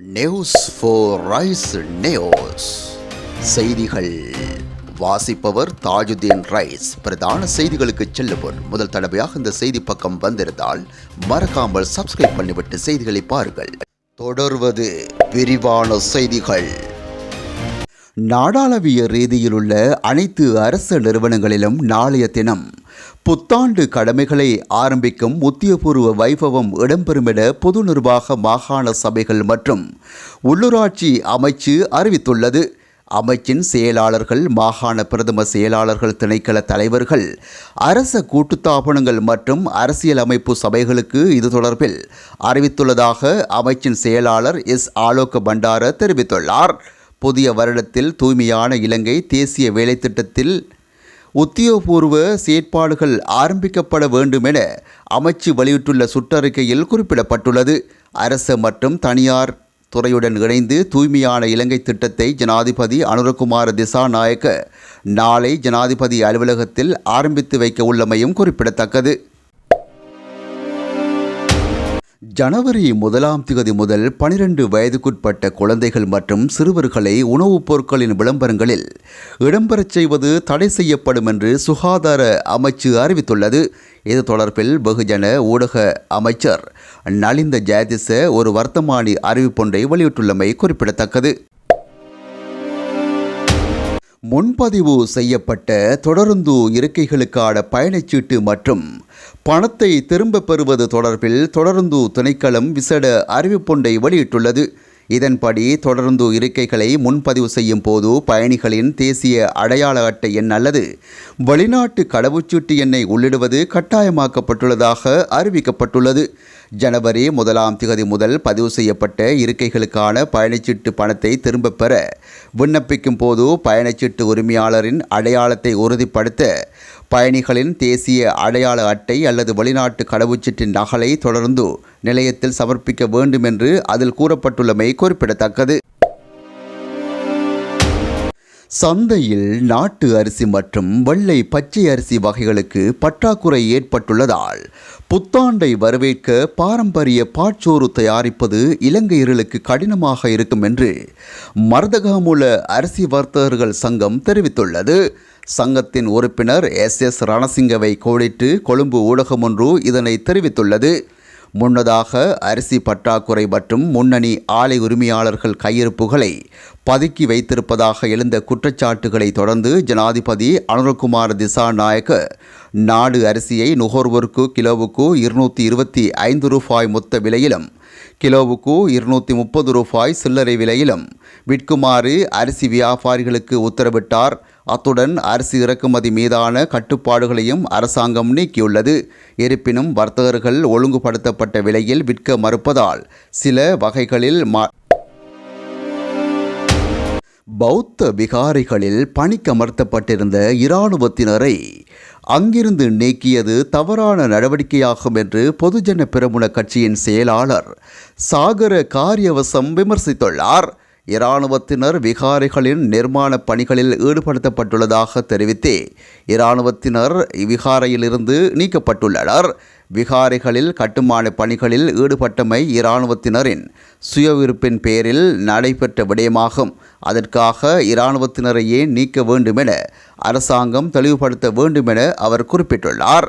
News four rice news செய்திகள். வாசிப்பவர் Tajuddin rice. பிரதான செய்திகளுக்கு செல்லுவோர் முதல் தடவையாக இந்த செய்தி பக்கம் வந்திருந்தால் மறக்காமல் சப்ஸ்கிரைப் பண்ணிவிட்டு செய்திகளை பாருங்கள். தொடர்வது விரிவான செய்திகள். நாடாளவிய ரீதியிலுள்ள அனைத்து அரசு நிறுவனங்களிலும் நாளைய தினம் புத்தாண்டு கடமைகளை ஆரம்பிக்கும் உத்தியபூர்வ வைபவம் இடம்பெறும் என பொது நிர்வாக மாகாண சபைகள் மற்றும் உள்ளூராட்சி அமைச்சு அறிவித்துள்ளது. அமைச்சின் செயலாளர்கள் மாகாண பிரதம செயலாளர்கள் திணைக்கள தலைவர்கள் அரச கூட்டுத்தாபனங்கள் மற்றும் அரசியலமைப்பு சபைகளுக்கு இது தொடர்பில் அறிவித்துள்ளதாக அமைச்சின் செயலாளர் எஸ். ஆலோக பண்டார தெரிவித்துள்ளார். புதிய வருடத்தில் தூய்மையான இலங்கை தேசிய வேலைத்திட்டத்தில் உத்தியோகபூர்வ செயற்பாடுகள் ஆரம்பிக்கப்பட வேண்டும் என அமைச்சு வெளியிட்டுள்ள சுற்றறிக்கையில் குறிப்பிடப்பட்டுள்ளது. அரசு மற்றும் தனியார் துறையுடன் இணைந்து தூய்மையான இலங்கை திட்டத்தை ஜனாதிபதி அனுரகுமார திசாநாயக்க நாளை ஜனாதிபதி அலுவலகத்தில் ஆரம்பித்து வைக்க உள்ளமையும் குறிப்பிடத்தக்கது. ஜனவரி முதலாம் திகதி முதல் பனிரெண்டு வயதுக்குட்பட்ட குழந்தைகள் மற்றும் சிறுவர்களை உணவுப் பொருட்களின் விளம்பரங்களில் இடம்பெறச் செய்வது தடை செய்யப்படும் என்று சுகாதார அமைச்சு அறிவித்துள்ளது. இது தொடர்பில் வெகுஜன ஊடக அமைச்சர் நலிந்த ஜெயதிச ஒரு வர்த்தமானி அறிவிப்பொன்றை வெளியிட்டுள்ளமை குறிப்பிடத்தக்கது. முன்பதிவு செய்யப்பட்ட தொடருந்து இருக்கைகளுக்கான பயணச்சீட்டு மற்றும் பணத்தை திரும்பப் பெறுவது தொடர்பில் தொடருந்து திணைக்களம் விசேட அறிவிப்பொன்றை வெளியிட்டுள்ளது. இதன்படி தொடர்ந்து இருக்கைகளை முன்பதிவு செய்யும் போது பயணிகளின் தேசிய அடையாள அட்டை எண் அல்லது வெளிநாட்டு கடவுச்சீட்டு எண்ணை உள்ளிடுவது கட்டாயமாக்கப்பட்டுள்ளதாக அறிவிக்கப்பட்டுள்ளது. ஜனவரி முதலாம் திகதி முதல் பதிவு செய்யப்பட்ட இருக்கைகளுக்கான பயணச்சீட்டு பணத்தை திரும்பப் பெற விண்ணப்பிக்கும் போது பயணச்சீட்டு உரிமையாளரின் அடையாளத்தை உறுதிப்படுத்த பயணிகளின் தேசிய அடையாள அட்டை அல்லது வெளிநாட்டு கடவுச்சீட்டின் நகலை தொடர்ந்து நிலையத்தில் சமர்ப்பிக்க வேண்டும் என்று அதில் கூறப்பட்டுள்ளமை குறிப்பிடத்தக்கது. சந்தையில் நாட்டு அரிசி மற்றும் வெள்ளை பச்சை அரிசி வகைகளுக்கு பற்றாக்குறை ஏற்பட்டுள்ளதால் புத்தாண்டை வரவேற்க பாரம்பரிய பாட்சோறு தயாரிப்பது இலங்கையர்களுக்கு கடினமாக இருக்கும் என்று மர்தகாமுல அரிசி வர்த்தகர்கள் சங்கம் தெரிவித்துள்ளது. சங்கத்தின் உறுப்பினர் எஸ் எஸ் ரணசிங்கவை கோடிட்டு கொழும்பு ஊடகம் ஒன்று இதனை தெரிவித்துள்ளது. முன்னதாக அரிசி பற்றாக்குறை மற்றும் முன்னணி ஆலை உரிமையாளர்கள் கையிருப்புகளை பதுக்கி வைத்திருப்பதாக எழுந்த குற்றச்சாட்டுகளை தொடர்ந்து ஜனாதிபதி அனுரகுமார் திசாநாயக்க நாடு அரிசியை நுகர்வோருக்கு கிலோவுக்கு இருநூற்றி இருபத்தி ஐந்து ரூபாய் மொத்த விலையிலும் கிலோவுக்கு இருநூற்றி முப்பது ரூபாய் சில்லறை விலையிலும் விற்குமாறு அரிசி வியாபாரிகளுக்கு உத்தரவிட்டார். அத்துடன் அரிசி இறக்குமதி மீதான கட்டுப்பாடுகளையும் அரசாங்கம் நீக்கியுள்ளது. இருப்பினும் வர்த்தகர்கள் ஒழுங்குபடுத்தப்பட்ட விலையில் விற்க மறுப்பதால் சில வகைகளில் பௌத்த விகாரிகளில் பணிக்கமர்த்தப்பட்டிருந்த இராணுவத்தினரை அங்கிருந்து நீக்கியது தவறான நடவடிக்கையாகும் என்று பொதுஜன பெரமுன கட்சியின் செயலாளர் சாகர காரியவசம் விமர்சித்துள்ளார். இராணுவத்தினர் விகாரைகளின் நிர்மாண பணிகளில் ஈடுபடுத்தப்பட்டுள்ளதாக தெரிவித்தே இராணுவத்தினர் விகாரையிலிருந்து நீக்கப்பட்டுள்ளனர். விகாரைகளில் கட்டுமான பணிகளில் ஈடுபட்டமை இராணுவத்தினரின் சுயவிருப்பின் பேரில் நடைபெற்ற விடயமாகும். அதற்காக இராணுவத்தினரையே நீக்க வேண்டுமென அரசாங்கம் தெளிவுபடுத்த வேண்டுமென அவர் குறிப்பிட்டுள்ளார்.